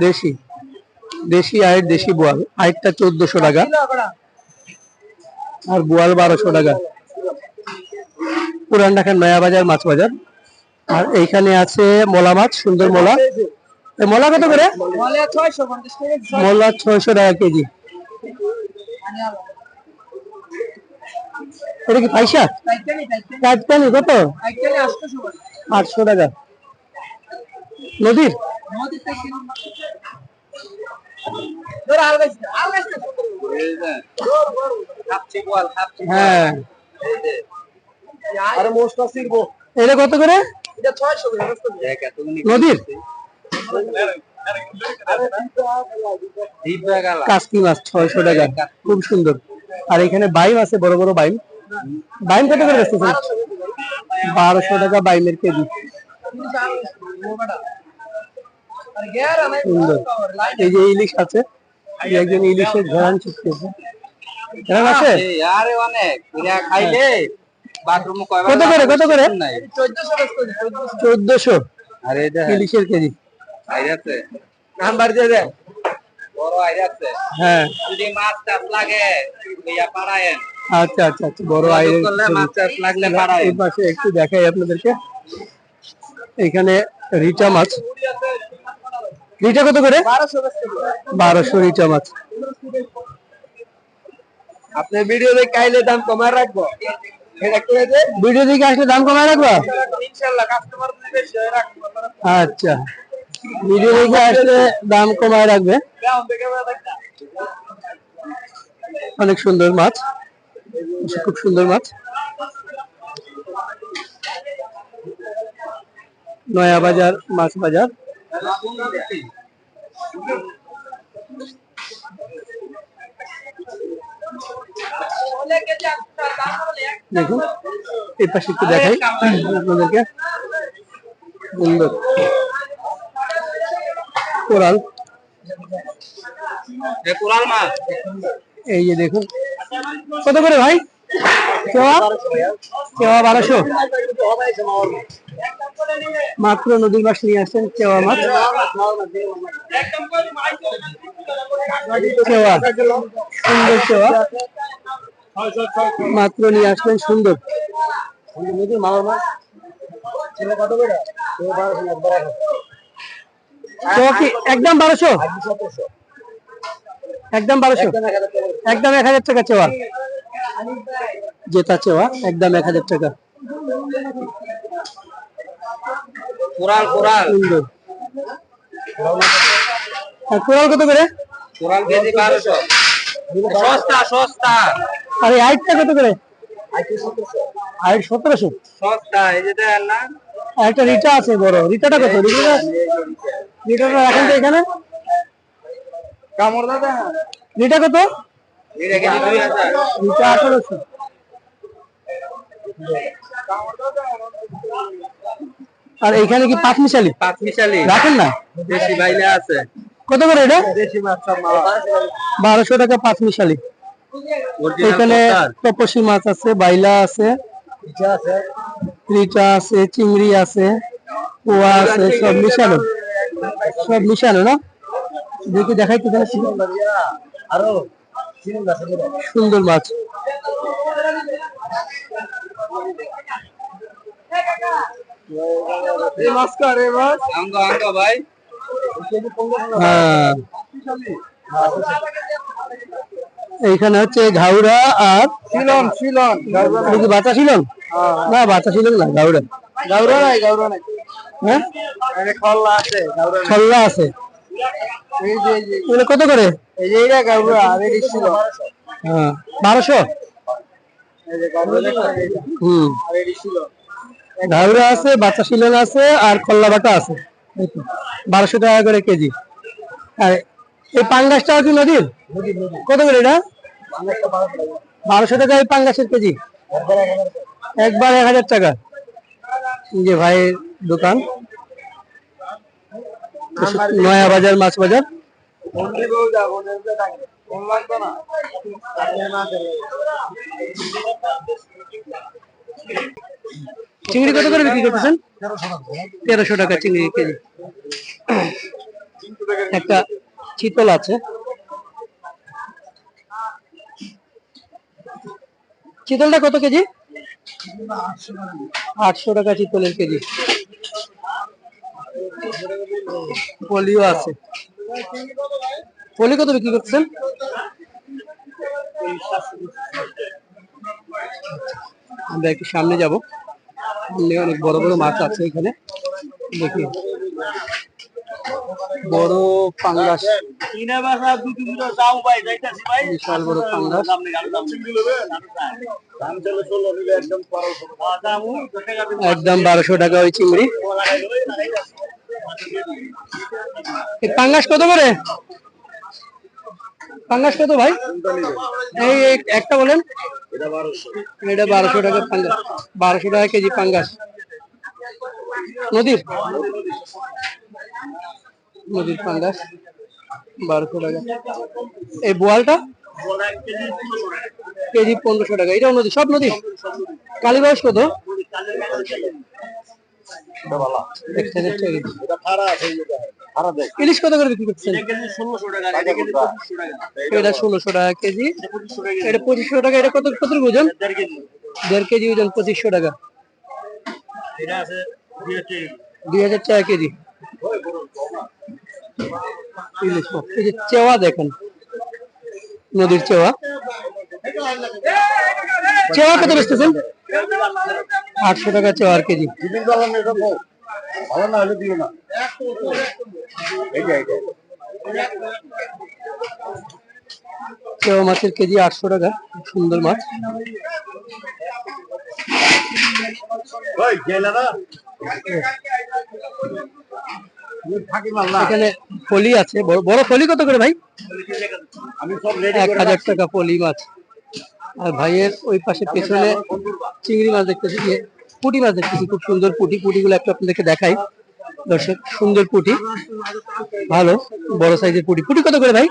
দেশি দেশি আয়ের দেশি বোয়াল। আয়েরটা চোদ্দশো টাকা। আর বোয়াল বারোশো টাকা। পুরান ঢাকার নয়া বাজার, মাছ বাজার। আর এইখানে আছে মোলা মাছ, সুন্দর মোলা। মোলা কত করে? মোলা ছয়শো টাকা কেজি। এটা কি পয়সা কাজকানি কত? আটশো টাকা। নদীর? আরে মোস্ট অফ এটা কত করে? এটা 600 টাকা নদীর? কাস্কি মাছ, ছয়শো টাকা। খুব সুন্দর। আর এখানে বাইম আছে, বড় বড় বাইম। বাইম কত করে বারোশো টাকা বাইমের কেজি। সুন্দর। এই যে ইলিশ আছে একজন ইলিশের ঘেরান শিখতেছে ঘেরান আছে আরে অনেক। খাইলে কত করে কত করে? চোদ্দশো আরে ইলিশের কেজি। আছে। নাম্বার দিয়ে দে। বড় আইরে আছে। হ্যাঁ। যদি মাছ চাষ লাগে আচ্ছা আচ্ছা আচ্ছা বড় এই পাশে একটু দেখাই আপনাদেরকে। এখানে রিটা মাছ। রিটা কত করে? বারোশো রিটা মাছ। আপনি ভিডিও দেখে খাইলে দাম কমায় রাখব। ভিডিও দিকে আসলে দাম কমায় রাখবা? আচ্ছা। ভিডিও দেখে আসলে দাম কমায় দেখে রাখব অনেক সুন্দর মাছ। খুব সুন্দর মাছ। নয়া বাজার মাছ বাজার। দেখুন এই পাশে একটু দেখাই আপনাদেরকে। সুন্দর। কোরাল। কুরাল মাছ। এই যে দেখুন। কত করে ভাই? মাত্র নদীর মাছ নিয়ে আসছেন কেওয়া মাছ কেওয়া সুন্দর কেওয়া মাত্র নিয়ে আসবেন সুন্দর। একদম বারোশো? একদম বারোশো? একদম এক হাজার টাকা চেওয়া জেতা চেওয়া একদম এক হাজার টাকা। কুরাল কুরাল সুন্দর। কোরাল কত করে? কুরাল কেজি 1200 সস্তা সস্তা। আর এই কত করে? হাইট সতেরোশো। সস্তা এই যে দেন না। একটা রিটা আছে বড়। রিটাটা কত? রিটাটা রিটাটা রাখেন তো এখানে। কামড় দাদা। রিটা কত? এটা কেজি 2000 রিটা আঠারোশো আর এখানে কি পাঁচ মিশালি পাঁচ মিশালি রাখেন না? দেশি বাইলে আছে। কত করে এটা? দেশি মাছ সব বারোশো টাকা পাঁচ মিশালি এখানে তপসী মাছ আছে বাইলা আছে রিটা আছে। চিংড়ি আছে পোয়া আছে সব মিশানো। সব মিশানো না? দেখি দেখাই তো আরও। সুন্দর মাছ। এই মাছ মাছ? আঙ্গ আঙ্গ ভাই। হ্যাঁ। এইখানে হচ্ছে ঘাউড়া আর শিলন শিলন। কি বাতা শিলন? না বাচ্চা শিলন না ঘাউরা গাউরা নাই গাউরা নাই। হ্যাঁ? খল্লা আছে। ছল্লা আছে। এগুলো কত করে? হ্যাঁ বারোশো? হুম। ঘাউড়া আছে বাচ্চা শিলন আছে আর খল্লা বাটা আছে বারোশো টাকা করে কেজি। আর এই পাঙ্গাসটা কি নদীর? কত করে এটা? বারোশো টাকা এই পাঙ্গাসের কেজি। একবার এক হাজার টাকা। যে ভাইয়ের দোকান। নয়া বাজার মাছ বাজার চিংড়ি কত করে বিক্রি করতেছেন? তেরোশো টাকা চিংড়ি কেজি। একটা চিতল আছে। চিতলটা কত কেজি? আটশো টাকা চিতলের কেজি। পলিও আছে। পলি কত বিক্রি করছেন আমরা একটু সামনে যাব। অনেক বড় বড় মাছ আছে এখানে। দেখি। বড় পাঙ্গাস। বিশাল বড় পাঙ্গাস। একদম বারোশো টাকা ওই চিংড়ি। পাঙ্গাস কত করে? পাঙ্গাস কত ভাই? এই একটা বলেন। এটা বারোশো টাকা পাঙ্গাস। বারোশো টাকা কেজি পাঙ্গাস। নদীর? নদীর পাঙ্গাস। বারোশো টাকা। এই বোয়ালটা? কেজি পনেরোশো টাকা। এটাও নদী সব নদী কালীবাস কত? ইলিশ কত করে বিক্রি করছেন? কেজি ষোলোশো টাকা এটা টাকা। ষোলোশো টাকা কেজি। এটা পঁচিশশো টাকা এটা কত কত ওজন? দেড় কেজি। ওজন পঁচিশশো টাকা। দুই হাজার টাকা কেজি। ইলিশ এই যে চেওয়া দেখেন। নদীর চেওয়া। চেওয়া কত বেচতেছেন? আটশো টাকা চেওয়ার কেজি। ভালো না হলে দিও না চেওয়া মাছের কেজি আটশো টাকা সুন্দর মাছ। এখানে ফলি আছে। বড় বড় ফলি কত করে ভাই? এক হাজার টাকা পলি মাছ। আর ভাইয়ের ওই পাশে পেছনে চিংড়ি মাছ দেখতেছি ইয়ে, পুঁটি মাছ দেখতেছি খুব সুন্দর পুঁটি। পুঁটিগুলো একটু আপনাদেরকে দেখাই। দর্শক সুন্দর পুঁটি। ভালো বড় সাইজের পুঁটি। পুঁটি কত করে ভাই?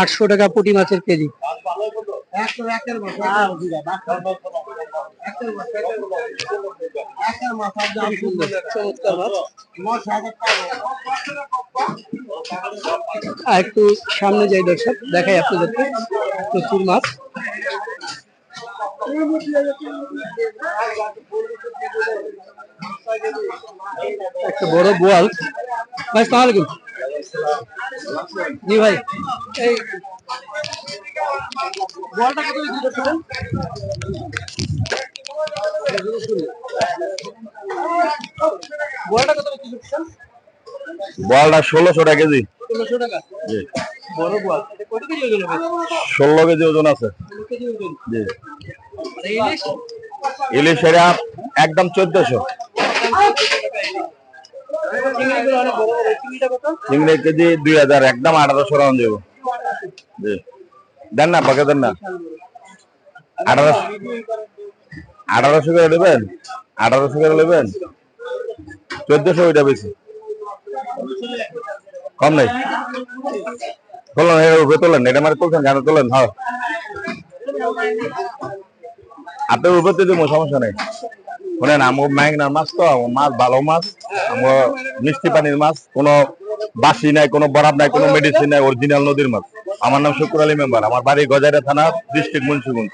আটশো টাকা পুঁটি মাছের কেজি। আর একটু সামনে যাই দর্শক দেখাই আপনাদেরকে প্রচুর মাছ। একটা বড় বোয়াল। ভাই সালাম আলাইকুম। জি ভাই। এই বোয়ালটা কত বিক্রি করছিলেন বোয়ালটা কত বিক্রি করছেন বলটা ষোলোশো টাকা কেজি। ষোলোশো টাকা? জি। বড় বোয়াল। কত কেজি ওজন হবে? ষোলো কেজি ওজন আছে। জি। ইলিশ এটা একদম চোদ্দশো। চিংড়ি কেজি দুই হাজার, একদম আঠারোশো রাউন্ড যাব দেন না পাকে দেন না। আঠারোশো আঠারোশো করে নেবেন? আঠারোশো করে নেবেন? চোদ্দশো ওইটা বেশি। কম নেই। তোলেন এর উপরে তোলেন, এটা মানে তুলছেন কেন তোলেন হ্যাঁ। আপনার উপরে দেবো সমস্যা নেই। শোনেন আমার ম্যাগনার মাছ তো মাছ ভালো মাছ আমার মিষ্টি পানির মাছ, কোনো বাসি নাই, কোনো বরাব নাই, কোনো মেডিসিন নাই অরিজিনাল নদীর মাছ। আমার নাম শুকুর আলী মেম্বার, আমার বাড়ি গজাইরা থানা ডিস্ট্রিক্ট মুন্সিগঞ্জ।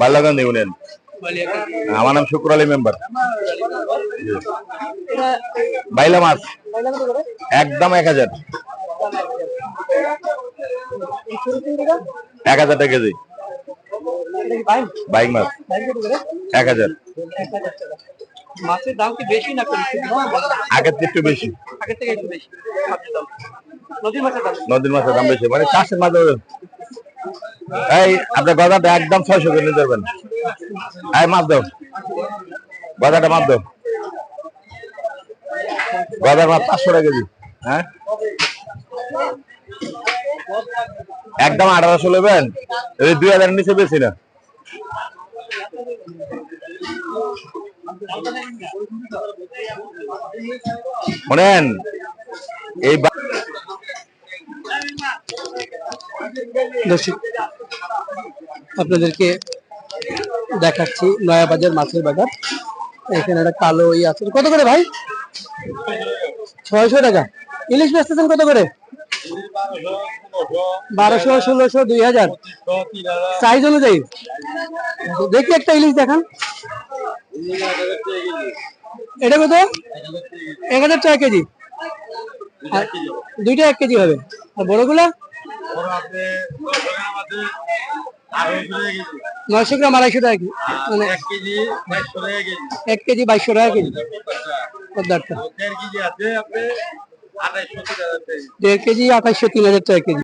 বাল্লাগঞ্জ ইউনিয়ন আমার নাম শুকুর আলী মেম্বার। বাইলা মাছ, একদম এক হাজার। এক হাজার টাকা কেজি। বাইক? মাছ এক হাজার। মাছের দাম কি বেশি না আগের থেকে একটু বেশি। আগের থেকে একটু বেশি। নদীর মাছের দাম? নদীর মাছের দাম বেশি। মানে চাষের মাছ। এই আপনার গজাটা একদম ছয়শো করে নিতে পারবেন। এই মাছ দাও। গজাটা মাছ দাও। গজার মাছ পাঁচশো টাকা কেজি। হ্যাঁ? একদম আঠারোশো নেবেন। দুই হাজার নিচে বেশি না। শোনেন এই দর্শক, আপনাদেরকে দেখাচ্ছি নয়াবাজার মাছের বাজার। এখানে একটা কালো ই আছে। কত করে ভাই? ছয়শো টাকা। ইলিশ বেচতেছেন কত করে? বারোশো, ষোলোশো দুই হাজার সাইজ অনুযায়ী। দেখি একটা ইলিশ দেখান। এটা কত? এক হাজার টাকা কেজি। দুইটা এক কেজি হবে। আর বড়গুলা? নয়শো গ্রাম, আড়াইশো টাকা কেজি। মানে এক কেজি বাইশশো টাকা কেজি। পদ্মারটা দেড় কেজি আঠাশশো তিন হাজার টাকা কেজি।